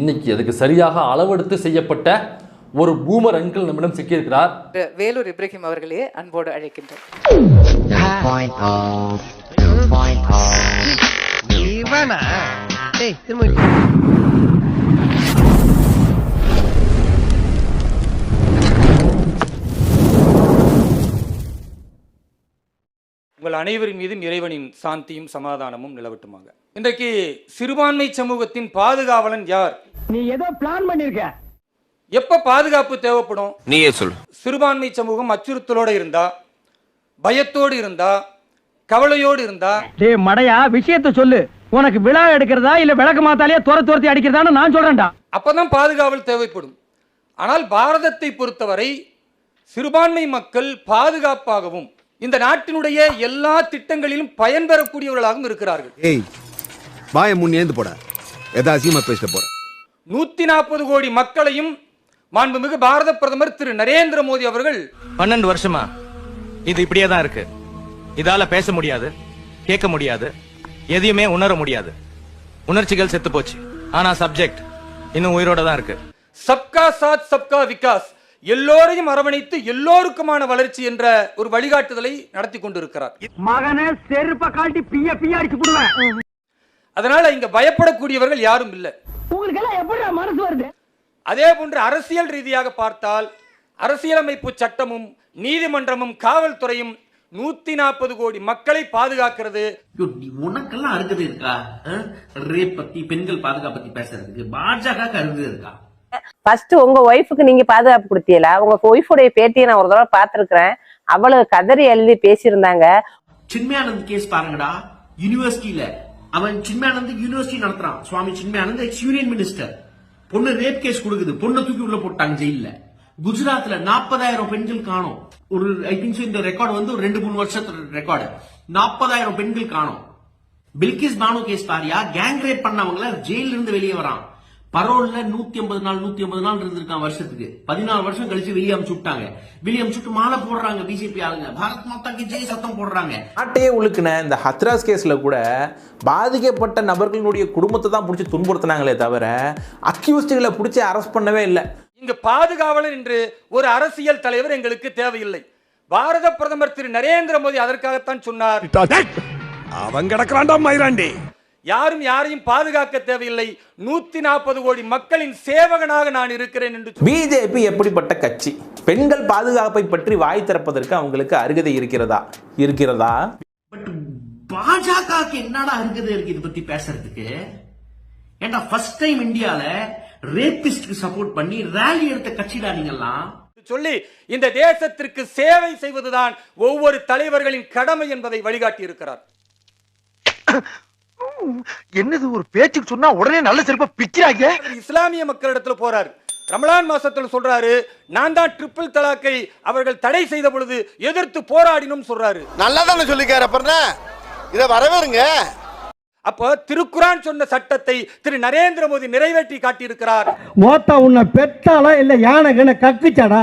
இன்னைக்கு அதுக்கு சரியாக அளவெடுத்து செய்யப்பட்ட ஒரு பூமர் அங்கிள் நம்மிடம் சிக்கியிருக்கிறார். வேலூர் இப்ராஹிம் அவர்களே அன்போடு அழைக்கின்றோம். உங்கள் அனைவரின் மீதும் இறைவனின் சாந்தியும் சமாதானமும் நிலவட்டுமாக. இன்றைக்கு சிறுபான்மை சமூகத்தின் பாதுகாவலன் யார்? நீ ஏதோ பிளான் பண்ணிருக்க. எப்ப பாதுகாப்பு தேவைப்படும்? நீயே சொல்லு. சிறுபான்மை சமூகம் அச்சுறுத்தலோட இருந்தா பயத்தோடு இருந்தா கவலையோடு இருந்தா டேய் மடையா விஷயத்த சொல்லு. உனக்கு விழா எடுக்கிறதா இல்ல விளக்கு மாத்தாலே துர துரத்தி அடிக்கிறதான்னு நான் சொல்றேன்டா. அப்பதான் பாதுகாவல் தேவைப்படும். ஆனால் பாரதத்தை பொறுத்தவரை சிறுபான்மை மக்கள் பாதுகாப்பாகவும் இந்த நாட்டினுடைய எல்லா திட்டங்களிலும் பயன்பெறக்கூடியவர்களாகவும் இருக்கிறார்கள். ஏய் வாய முன் ஏந்து போட. எதா அசியமா பேசிட்டு போற. நூத்தி நாற்பது கோடி மக்களையும் மாண்புமிகு பாரத பிரதமர் திரு நரேந்திர மோடி அவர்கள் பன்னெண்டு வருஷமா இது இப்படியே தான் இருக்கு. இதால பேச முடியாது கேட்க முடியாது எதையுமே உணர முடியாது. உணர்ச்சிகள் செத்து போச்சு. ஆனா சப்ஜெக்ட் இன்னும் உயிரோட தான் இருக்கு. சப்கா சாத் சப்கா விகாஸ் எல்லோரையும் அரவணைத்து எல்லோருக்குமான வளர்ச்சி என்ற ஒரு வழிகாட்டுதலை நடத்தி கொண்டிருக்கிறார். மகனே செருப்ப காட்டி பிய பிய அடிச்சு அதனால இங்க பயப்படக்கூடியவர்கள் யாரும் இல்லை. உங்களுக்கு எல்லாம் எப்படி மனசு வருது? அதே போன்று அரசியல் ரீதியாக பார்த்தால் அரசியலமைப்பு சட்டமும் நீதிமன்றமும் காவல்துறையும் நூத்தி நாற்பது கோடி மக்களை பாதுகாக்கிறது. உனக்கெல்லாம் அருகதை இருக்கா? ரேப் பத்தி பெண்கள் பாதுகாப்பு பத்தி பேசுறதுக்கு பாஜக அருகதை இருக்கா? ஃபர்ஸ்ட் உங்க ஒய்ஃபுக்கு நீங்க பாதுகாப்பு கொடுத்தீங்களா உங்க ஒய்ஃபுடைய பேட்டியை நான் ஒரு தடவை பார்த்திருக்கிறேன். அவ்வளவு கதறி எழுதி பேசியிருந்தாங்க. சின்மயானந்த் கேஸ் பாருங்கடா. யூனிவர்சிட்டியில அவன் Chinmayanand university நடத்துறான். Swami Chinmayanand ex union minister பொண்ணு ரேப் கேஸ் கொடுக்குது. பொண்ணை தூக்கி உள்ள போட்டாங்க ஜெயில குஜராத்ல நாற்பதாயிரம் பெண்கள் காணோம். ஒரு ஐ திங்க் இந்த ரெக்கார்டு வந்து ஒரு ரெண்டு மூணு வருஷத்து ரெக்கார்டு நாற்பதாயிரம் பெண்கள் காணோம். பில்கிஸ் பானு கேஸ் பாரியா? கேங் ரேப் பண்ணவங்கள ஜெயில இருந்து வெளியே வரான். பரோல்ல நூத்தி ஐம்பது நாள் நூத்தி ஐம்பது நாள் இருந்திருக்கான் வருஷத்துக்கு. பதினாலு வருஷம் கழிச்சு வெளியே அமுச்சு விட்டாங்க வெளியே அமுச்சு மாலை போடுறாங்க பிஜேபி ஆளுங்க. பாரத் மாதா கி ஜெய் சத்தம் போடுறாங்க. நாட்டையே உழுக்குன இந்த ஹத்ராஸ் கேஸில் கூட பாதிக்கப்பட்ட நபர்களுடைய குடும்பத்தை தான் பிடிச்சி துன்புறுத்தினாங்களே தவிர அக்யூஸ்டுகளை பிடிச்சி அரெஸ்ட் பண்ணவே இல்லை. இங்கு பாதுகாவலர் என்று ஒரு அரசியல் தலைவர் எங்களுக்கு தேவையில்லை. பாரத பிரதமர் திரு நரேந்திர மோடி அதற்காகத்தான் சொன்னார். அவன் கிடக்குறான்டா மயிராண்டி. யாரும் யாரையும் பாதுகாக்க தேவையில்லை. நூத்தி நாற்பது கோடி மக்களின் சேவகனாக நான் இருக்கிறேன் என்று. பிஜேபி எப்படிப்பட்ட கட்சி? பெண்கள் பாதுகாப்பை பற்றி வாய் திறப்பதற்கு அவங்களுக்கு அருகதை இருக்கிறதா? இருக்கிறதா? பாஜகவுக்கு என்னடா இருக்குது இருக்கு இது பத்தி பேசுறதுக்கு? ஏன்டா ஃபர்ஸ்ட் டைம் இந்தியால ரேபிஸ்ட்க்கு சப்போர்ட் பண்ணி ரேலி எடுத்த கட்சிடா நீங்கெல்லாம்? சொல்லி இந்த தேசத்திற்கு சேவை செய்வதுதான் ஒவ்வொரு தலைவர்களின் கடமை என்பதை வழிகாட்டி இருக்கிறார் என்னது ஒரு பேச்சுக்கு சொன்னா உடனே நல்ல செருப்ப பிக்கிறாங்க இஸ்லாமிய மக்களிடத்துல போறாரு. ரமலான் மாசத்துல சொல்றாரு நான் தான் ட்ரிபிள் தலாக்கை அவர்கள் தடை செய்த பொழுது எதிர்த்து போராடினும் சொல்றாரு. நல்லா தானே சொல்லிக்கார அப்புறம் இத வரவேறுங்க. அப்போ திருக்குரான் சொன்ன சட்டத்தை திரு நரேந்திர மோடி நிறைவேற்றி காட்டியிருக்கிறார். மோத்தா உன்னை பெத்தாளா இல்ல யானை கண்ண கக்குச்சாடா?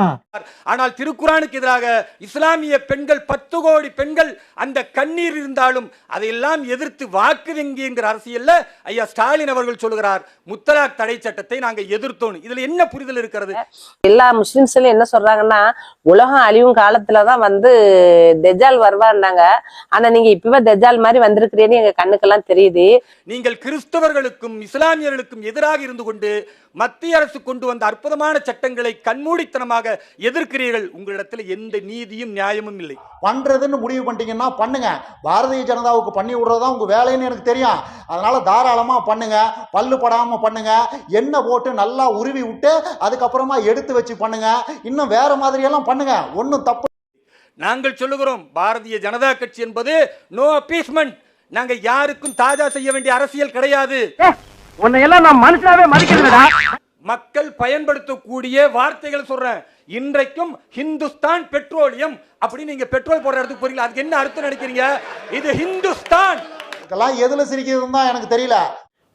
ஆனால் திருக்குரானுக்கு எதிராக இஸ்லாமிய பெண்கள் பத்து கோடி பெண்கள் அந்த கண்ணீர் இருந்தாலும் அதையெல்லாம் எதிர்த்து வாக்கு வங்கி என்கிற அரசியல்ல ஐயா ஸ்டாலின் அவர்கள் சொல்லுகிறார் முத்தலாக் தடை சட்டத்தை நாங்க எதிர்த்தோம் இதுல என்ன புரிதல் இருக்கிறது? எல்லா முஸ்லிம்ஸ்ல என்ன சொல்றாங்கன்னா உலகம் அழிவும் காலத்துலதான் வந்து தெஜால் வருவாருனாங்க ஆனா நீங்க இப்பவே தெஜால் மாதிரி வந்திருக்கிறீன்னு எங்க கண்ணுக்கெல்லாம் தெரியுது. நீங்கள் கிறிஸ்தவர்களுக்கும் இஸ்லாமியர்களுக்கும் எதிராக இருந்து கொண்டு மத்திய அரசு கொண்டு வந்த அற்புதமான சட்டங்களை கண்மூடித்தனமாக எதிர்க்கிறீர்கள். உங்களிடத்தில் எந்த நீதியும் நியாயமும் இல்லை. பண்றதுன்னு முடிவு பண்ணிட்டீங்கன்னா பண்ணுங்க. பாரதிய ஜனதாவுக்கு பண்ணி விடுறதுதான் உங்க வேலைன்னு எனக்கு தெரியும். அதனால தாராளமா பண்ணுங்க. பல்லு படாம பண்ணுங்க. எண்ணெய் போட்டு நல்லா உருவி விட்டு அதுக்கப்புறமா எடுத்து வச்சு பண்ணுங்க. இன்னும் வேற மாதிரி எல்லாம் பண்ணுங்க. ஒன்றும் தப்பு நாங்கள் சொல்லுகிறோம் பாரதிய ஜனதா கட்சி என்பது நோ அப்பீஸ்மெண்ட் நாங்க யாருக்கும் தாஜா செய்ய வேண்டிய அரசியல் கிடையாது. உன்னை எல்லாம் நான் மனுஷனாவே மதிக்கிறதுடா. மக்கள் பயன்படுத்தக்கூடிய வார்த்தைகள் சொல்றேன். இன்றைக்கும் ஹிந்துஸ்தான் பெட்ரோலியம் அப்படி நீங்க பெட்ரோல் போடுற இடத்துக்கு போறீங்களா? அதுக்கு என்ன அர்த்தம் நினைக்கிறீங்க? இது ஹிந்துஸ்தான். இதெல்லாம் எதுல சிரிக்கிறதுன்னு தான் எனக்கு தெரியல.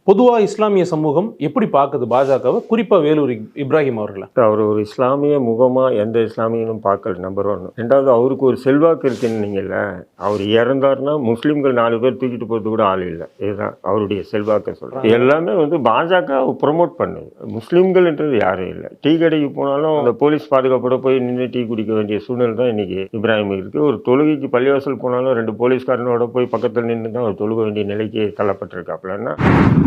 பொதுவாக இஸ்லாமிய சமூகம் எப்படி பார்க்குது பாஜகவை? குறிப்பாக வேலூர் இப்ராஹிம் அவர்களை. அவர் ஒரு இஸ்லாமிய முகமாக எந்த இஸ்லாமியனும் பார்க்கல நம்பர் ஒன் ரெண்டாவது அவருக்கு ஒரு செல்வாக்கு இருக்குன்னு நீங்கள்ல அவர் இறந்தார்னா முஸ்லீம்கள் நாலு பேர் தூக்கிட்டு போகிறது கூட ஆள் இல்லை. இதுதான் அவருடைய செல்வாக்கை சொல்கிறேன் எல்லாமே வந்து பாஜக ப்ரொமோட் பண்ணுது. முஸ்லீம்கள்ன்றது யாரும் இல்லை. டீ கடைக்கு போனாலும் அந்த போலீஸ் பாதுகாப்போட போய் நின்று டீ குடிக்க வேண்டிய சூழ்நிலை தான் இன்றைக்கி இப்ராஹிம் இருக்குது ஒரு தொழுகைக்கு பள்ளிவாசல் போனாலும் ரெண்டு போலீஸ்காரனோட போய் பக்கத்தில் நின்று தான் அவர் தொழுக வேண்டிய நிலைக்கு தள்ளப்பட்டிருக்காப்புலன்னா